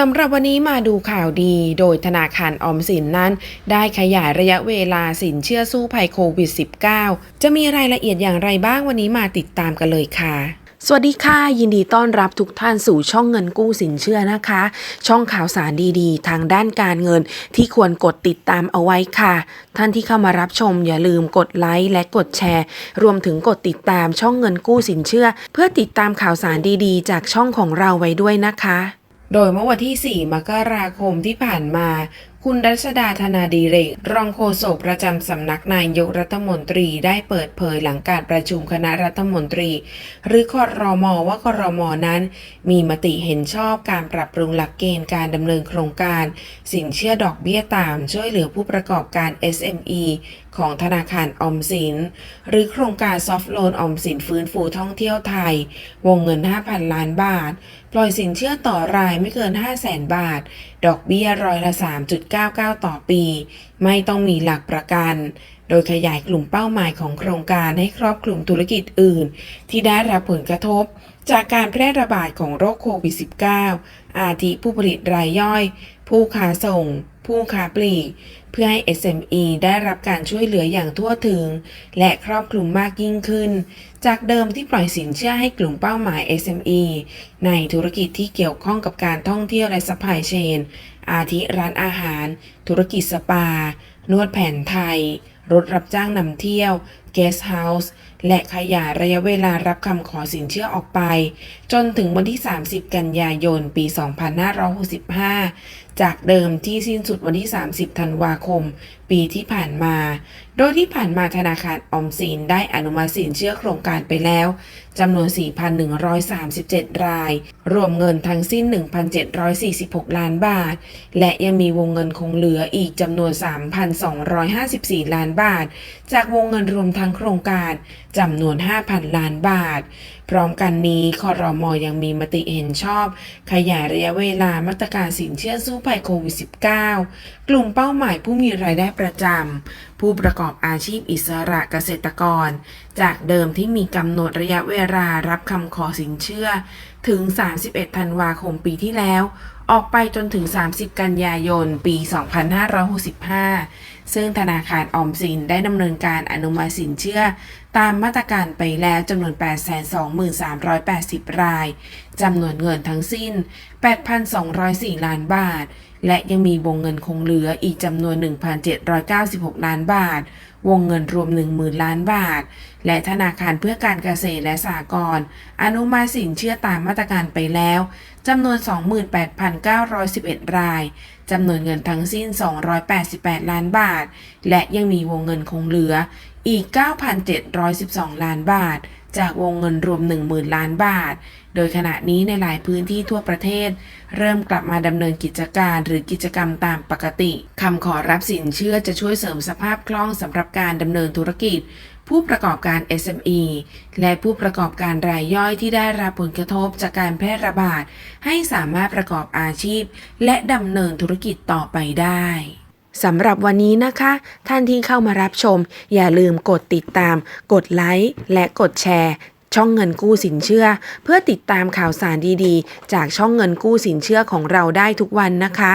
สำหรับวันนี้มาดูข่าวดีโดยธนาคารออมสินนั้น ได้ขยายระยะเวลาสินเชื่อสู้ภัยโควิด -19 จะมีรายละเอียดอย่างไรบ้างวันนี้มาติดตามกันเลยค่ะสวัสดีค่ะยินดีต้อนรับทุกท่านสู่ช่องเงินกู้สินเชื่อนะคะ ช่องข่าวสารดีๆ ทางด้านการเงินที่ควรกดติดตามเอาไว้ค่ะ ท่านที่เข้ามารับชมอย่าลืมกดไลค์และกดแชร์ รวมถึงกดติดตามช่องเงินกู้สินเชื่อ เพื่อติดตามข่าวสารดีๆ จากช่องของเราไว้ด้วยนะคะ โดยเมื่อวันที่ 4 มกราคมที่ผ่านมา คุณรัชดาธนาดีเรก รองโฆษกประจำสำนักนายกรัฐมนตรีได้เปิดเผยหลังการประชุมคณะรัฐมนตรี หรือคอรมอว่าคอรมอนั้น มีมติเห็นชอบการปรับปรุงหลักเกณฑ์การดำเนินโครงการ สินเชื่อดอกเบี้ยต่ำช่วยเหลือผู้ประกอบการ SME ของธนาคารออมสิน หรือโครงการซอฟท์โลนออมสินฟื้นฟูท่องเที่ยวไทย วงเงิน 5,000 ล้านบาท ปล่อยสินเชื่อต่อรายไม่เกิน 500,000 บาท ดอกเบี้ยร้อยละ 3.99 ต่อปี ไม่ต้องมีหลักประกัน โดยขยายกลุ่มเป้าหมายของโครงการให้ครอบคลุมธุรกิจอื่น ที่ได้รับผลกระทบ จากการแพร่ระบาดของโรคโควิด -19 อาทิผู้ผลิตรายย่อย ผู้ค้าส่ง ผู้ค้าปลีก เพื่อให้ SME ได้รับการช่วยเหลืออย่างทั่วถึง และครอบคลุมมากยิ่งขึ้น จากเดิมที่ปล่อยสินเชื่อให้กลุ่มเป้าหมาย SME ในธุรกิจที่เกี่ยวข้องกับการท่องเที่ยวและซัพพลายเชน อาทิร้านอาหาร ธุรกิจสปา นวดแผนไทย รถรับจ้างนำเที่ยว เกสต์เฮาส์ และขยายระยะเวลารับคำขอสินเชื่อออกไป จนถึงวันที่ 30 กันยายน ปี 2565 จากเดิมที่สิ้นสุดวันที่ 30 ธันวาคม ปีที่ผ่านมา โดยที่ผ่านมาธนาคารออมสินได้อนุมัติสินเชื่อโครงการไปแล้วจำนวน 4,137 ราย รวมเงินทั้งสิ้น 1,746 ล้านบาทและยังมีวงเงินคงเหลืออีกจำนวน 3,254 ล้านบาท จากวงเงินรวมทั้งโครงการจำนวน 5,000 ล้านบาท พร้อมกันนี้คอรมอยังมีมติเห็นชอบ ขยายระยะเวลามาตรการสินเชื่อสู้ภัยโควิด -19 กลุ่มเป้าหมายผู้มีรายได้ประจำ ผู้ประกอบอาชีพอิสระเกษตรกร จากเดิมที่มีกำหนดระยะเวลารับคำขอสินเชื่อ ถึง 31 ธันวาคมปีที่แล้ว ออกไปจนถึง 30 กันยายน ปี 2565 ซึ่งธนาคารออมสินได้ดำเนินการอนุมัติสินเชื่อ ตามมาตรการไปแล้วจำนวน 823,380 ราย จำนวนเงินทั้งสิ้น 8,204 ล้านบาท และยังมีวงเงินคงเหลืออีกจำนวน 1,796 ล้านบาท วงเงินรวม 10,000 ล้านบาท และธนาคารเพื่อการเกษตรและสหกรณ์อนุมัติสินเชื่อตามมาตรการไปแล้วจำนวน 28,911 ราย จำนวนเงินทั้งสิ้น 288 ล้านบาท และยังมีวงเงินคงเหลืออีก 9,712 ล้านบาท จากวงเงินรวม 10,000 ล้านบาท โดยขณะนี้ในหลายพื้นที่ทั่วประเทศ เริ่มกลับมาดำเนินกิจการหรือกิจกรรมตามปกติคำขอรับสินเชื่อจะช่วยเสริมสภาพคล่องสำหรับการดำเนินธุรกิจ ผู้ประกอบการ SME และผู้ประกอบการรายย่อยที่ได้รับผลกระทบจากการแพร่ระบาด ให้สามารถประกอบอาชีพ และดำเนินธุรกิจต่อไปได้สำหรับวันนี้นะคะ ท่านที่เข้ามารับชม อย่าลืมกดติดตาม กดไลค์และกดแชร์ ช่องเงินกู้สินเชื่อ เพื่อติดตามข่าวสารดีๆ จากช่องเงินกู้สินเชื่อของเราได้ทุกวันนะคะ